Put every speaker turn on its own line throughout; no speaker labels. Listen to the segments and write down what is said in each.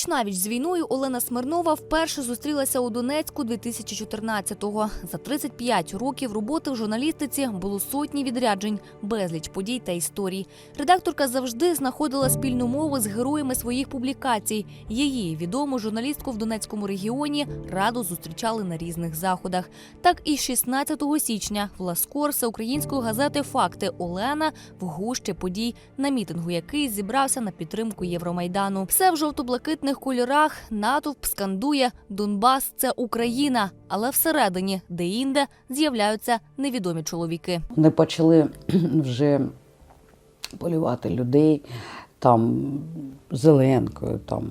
Віч навіч з війною Олена Смирнова вперше зустрілася у Донецьку 2014-го. За 35 років роботи в журналістиці було сотні відряджень, безліч подій та історій. Редакторка завжди знаходила спільну мову з героями своїх публікацій. Її відому журналістку в Донецькому регіоні радо зустрічали на різних заходах. Так і 16 січня в Ласкор української газети Факти Олена в гущі подій на мітингу, який зібрався на підтримку Євромайдану. Все в жовто-блакитних кольорах. Натовп скандує Донбас це Україна, але всередині, де інде, з'являються невідомі чоловіки.
Вони почали вже полювати людей там Зеленкою, там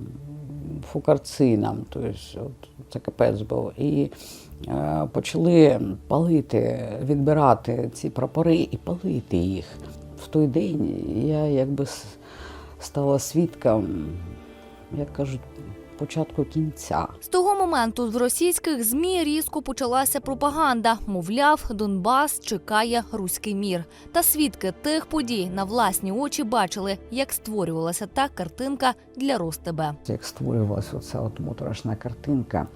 Фукарцином, тобто це капець був. І е, почали палити, відбирати ці прапори і палити їх. В той день я якби стала свідком, як кажуть, початку кінця.
З того моменту з російських змі різко почалася пропаганда. Мовляв, Донбас чекає руський мір. Та свідки тих подій на власні очі бачили, як створювалася та картинка для Ростебе.
як створювалася оця от моторошна картинка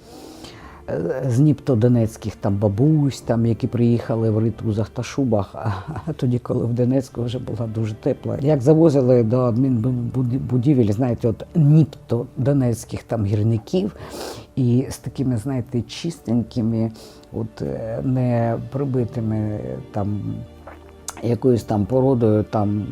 з нібто-донецьких там бабусь, там, які приїхали в ритузах та шубах, а, тоді, коли в Донецьку вже була дуже тепла. Як завозили до адмінбудівель, знаєте, от нібто-донецьких там гірників, і з такими, знаєте, чистенькими, от е, не прибитими там якоюсь там породою, там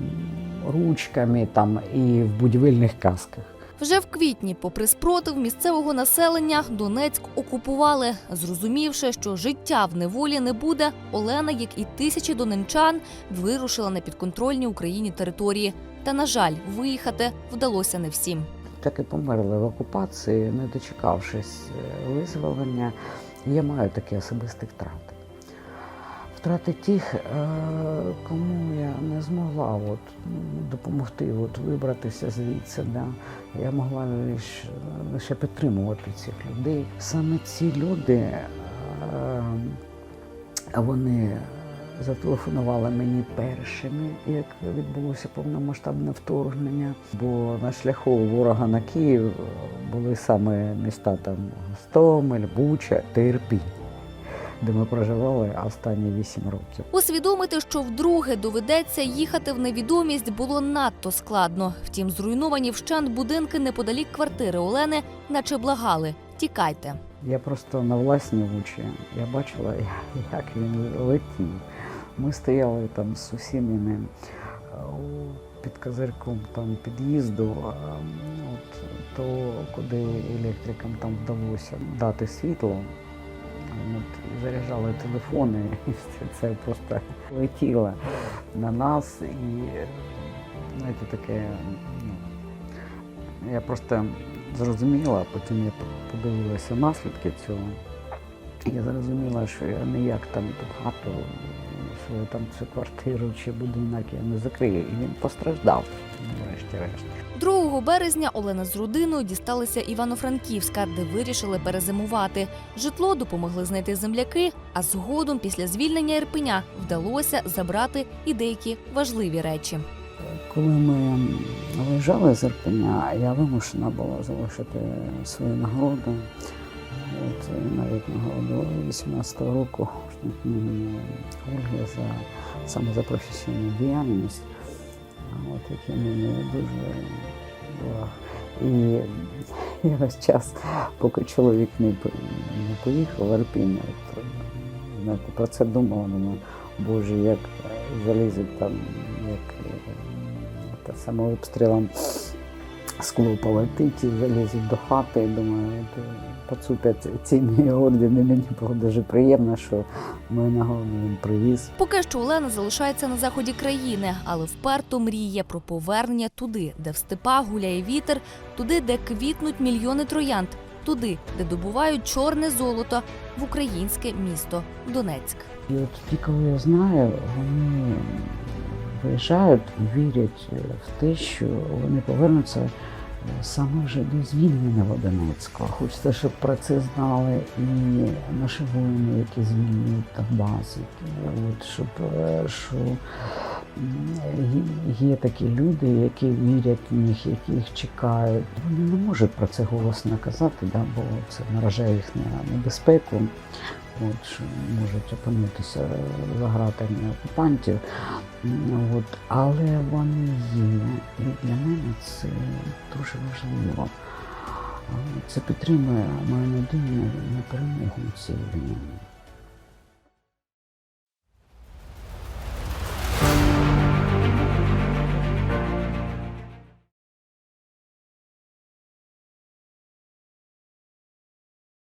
ручками там, і в будівельних касках.
Вже в квітні, попри спротив місцевого населення, Донецьк окупували. Зрозумівши, що життя в неволі не буде, Олена, як і тисячі донечан, вирушила на підконтрольні Україні території. Та, на жаль, виїхати вдалося не всім.
так і померли в окупації, не дочекавшись е, визволення. Я маю такі особисті втрати. Втрати тих, е, кому я не змогла от, допомогти от, вибратися звідси. Да. Я могла лише, лише підтримувати цих людей. Саме ці люди, е, вони зателефонували мені першими, як відбулося повномасштабне вторгнення. Бо на шляху ворога на Київ були саме міста там Гостомель, Буча та Ірпінь, де ми проживали останні вісім років.
Усвідомити, що вдруге доведеться їхати в невідомість, було надто складно. Втім, зруйновані вщент будинки неподалік квартири Олени, наче благали. Тікайте.
Я просто на власні очі я бачила, як він летів. Ми стояли там з сусідами е, під козирком там під'їзду, от, то куди електрикам там вдалося дати світло. От, заряджали телефони, і це, просто летіло на нас. І знаєте, таке, ну, я просто зрозуміла, потім я подивилася наслідки цього. Я зрозуміла, що я ніяк там ту хату, я там цю квартиру чи будинок я не закрию. І він постраждав, врешті-решт.
2 березня Олена з родиною дісталися Івано-Франківська, де вирішили перезимувати. Житло допомогли знайти земляки, а згодом, після звільнення Ірпеня, вдалося забрати і деякі важливі речі.
Коли ми виїжджали з Ірпеня, я вимушена була залишити свою нагороду. От, навіть нагороду 18-го року Ольги за саме за професійну діяльність, от, які мені дуже. І я весь час, поки чоловік не, поїхав в Ірпінь, от, знаєте, про це думала, думаю, боже, як залізуть там, як е, та самообстрілом. обстрілом скло полетить і залізуть до хати. Думаю, поцупять ці ордени. Мені було дуже приємно, що мою нагороду він привіз.
Поки що Олена залишається на заході країни, але вперто мріє про повернення туди, де в степах гуляє вітер, туди, де квітнуть мільйони троянд, туди, де добувають чорне золото в українське місто Донецьк.
І от ті, кого я знаю, вони виїжджають і вірять в те, що вони повернуться е, саме вже до звільненого Донецька. Хочеться, щоб про це знали і наші воїни, які звільнюють Донбас, от, щоб е, що є такі люди, які вірять в них, які їх чекають. Вони не можуть про це голосно казати, да, бо це наражає їх на небезпеку. От, можуть опинитися за гратами окупантів. От, але вони є. І для мене це дуже важливо. Це підтримує мою надію на перемогу цієї цій війні.